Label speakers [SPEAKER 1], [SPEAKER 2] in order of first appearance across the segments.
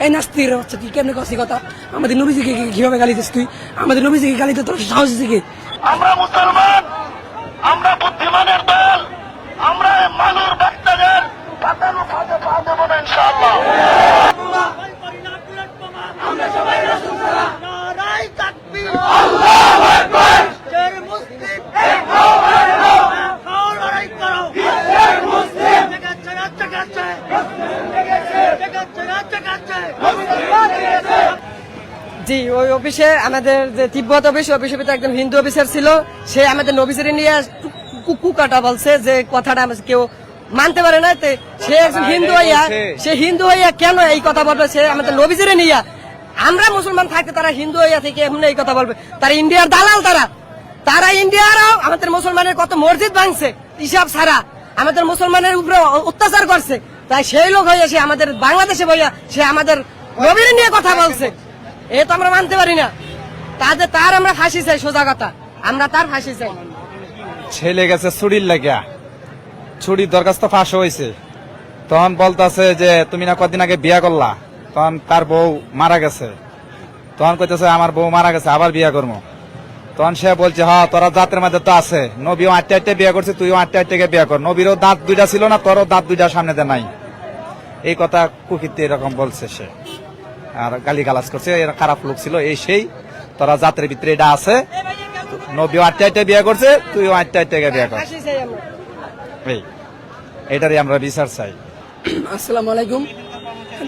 [SPEAKER 1] এই নাস্তির হচ্ছে তুই কেমনে কসি কথা? আমাদের নবীজিকে কীভাবে গালি দিস তুই? আমাদের নবীজিকে গালি দিতে তোর সাহস দিকে
[SPEAKER 2] আমরা মুসলমান!
[SPEAKER 3] জি ওই অফিসে আমাদের যে তিব্বত অফিস ভিতরে একজন হিন্দু অফিসার ছিল। সে আমাদের নবীজের নিয়ে কুকু কাটা বলছে যে কথাটা আমাদের কেউ মানতে পারে না। সে একজন হিন্দু হইয়া সে হিন্দু হইয়া কেন এই কথা বলবে? সে আমাদের নবীজের নিয়ে। আমরা মুসলমান থাকতে তারা হিন্দু হইয়া থেকে এমনি এই কথা বলবে। তারা ইন্ডিয়ার দালাল তারা। তারা ইন্ডিয়ারও আমাদের মুসলমানের কত মসজিদ ভাঙছে হিসাব ছাড়া। আমাদের মুসলমানের উপরে অত্যাচার করছে। তাই সেই লোক হইয়া সে আমাদের বাংলাদেশে বইয়া সে আমাদের নবীর নিয়ে কথা বলছে। এ তো আমরা মানতে পারি না। তাদের তার আমরা ফাঁসি চাই, সোজা কথা। আমরা তার ফাঁসি চাই।
[SPEAKER 4] ছেলে গেছে ছুরির লাগিয়া ছুরির দরখাস্ত ফাঁস হয়েছে। তখন বলতাছে যে, তুমি না কদিন আগে বিয়া করলা? তখন তার বউ মারা গেছে। তখন কইতেছে, আমার বউ মারা গেছে, আবার বিয়া করব তখন সে বলছে হ্যাঁ তোরা জাতের মধ্যে তো আছে। নবীও আটটা আটটা বিয়া করছে, তুইও আটটা আটটাকে বিয়া কর। নবীরও দাঁত দুইটা ছিল না, তোরও দাঁত দুইটা সামনে নাই। এই কথা কুকিতে এরকম বলছে সে। আর গালি গালাজ করছে এরা খারাপ লোক ছিল এই সেই। তোরা জাতের ভিতরে এটা আছে। নবী আটটা আটটা বিয়ে করছে তুই আটটা আটটা বিয়ে কর। এই এটারই আমরা বিচার চাই।
[SPEAKER 1] আসসালামু আলাইকুম।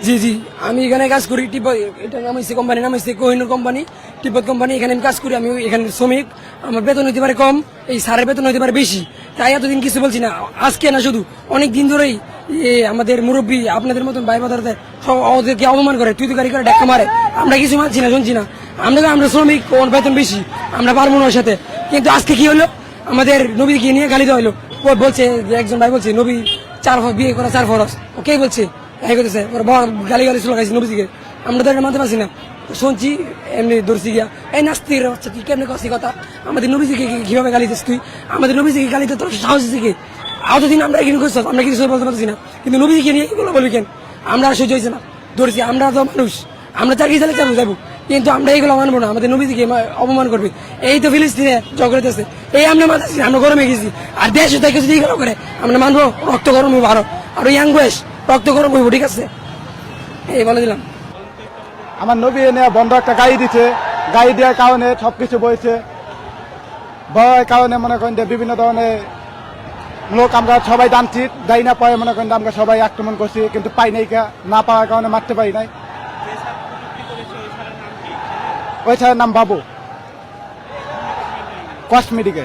[SPEAKER 1] জি জি। আমি এখানে কাজ করি টিপত এটা নাম হচ্ছে কোম্পানি নাম হচ্ছে কোহিনুর কোম্পানি টিপত কোম্পানি, এখানে আমি কাজ করি। আমি এখানে শ্রমিক, আমার বেতন হইতে পারে কম, এই সারের বেতন হইতে পারে বেশি। তাই এতদিন কিছু বলছি না। আজকে না শুধু, অনেক দিন ধরেই আমাদের মুরব্বী আপনাদের মতন ভাই বাদারদের সব ওদেরকে অপমান করে তুই তো গাড়ি করে ডাক্কা মারে। আমরা কিছু মানছি না, শুনছি না। আমরা আমরা শ্রমিক, ওর বেতন বেশি, আমরা পারব না ওর সাথে। কিন্তু আজকে কি হলো? আমাদের নবীকে নিয়ে গালি দেওয়া হলো। বলছে একজন ভাই বলছে, নবী চার বিয়ে করা চার ফরস ও কে বলছে? এই করতেছে ওর বাবা গালি গালি শুরু খাইছে নবীজিকে। আমরা তো এটা মানতে পারছি না। শুনছি, এমনি ধরছি গিয়া, এই নাস্তির হচ্ছে তুই কেমনে কষি কথা? আমাদের নবীজিকে কীভাবে গালি দিস তুই? আমাদের নবীজিকে গালি দিতে তোর সাহস আছে কি? আমরা এখানে করছি আমরা কিছু বলতে পারছি না? কিন্তু নবীজিকে নিয়ে এগুলো বলবি কেন আমরা আর সহ্য হয়েছে না। ধরছি, আমরা তো মানুষ। আমরা চাকরি চালিয়ে যাব যাব। কিন্তু আমরা এগুলো মানবো না। আমাদের নবীজিকে অপমান করবে। এই তো ফিলিস্তিনে ঝগড়াতেছে এই আমরা মাথাছি আমরা গরমে গেছি। আর দেশে যদি এগুলো করে, আমরা মানবো, রক্ত গরম হইব আরও ইয়াং বয়স রক্ত গরম হইব, ঠিক আছে? এই বলে দিলাম।
[SPEAKER 5] আমার নবী এনে বন্ধ একটা গাড়ি দিছে। গাড়ি দেওয়ার কারণে সবকিছু বইছে। ভয়ের কারণে মনে করেন যে বিভিন্ন ধরনের লোক আমরা সবাই জানছি। গাড়ি না পায়ে মনে করেন আমরা সবাই আক্রমণ করছি, কিন্তু পাই নাই না পাওয়ার কারণে মারতে পারি নাই। ওই ছাড়ার নাম বাবু। কসমেটিকে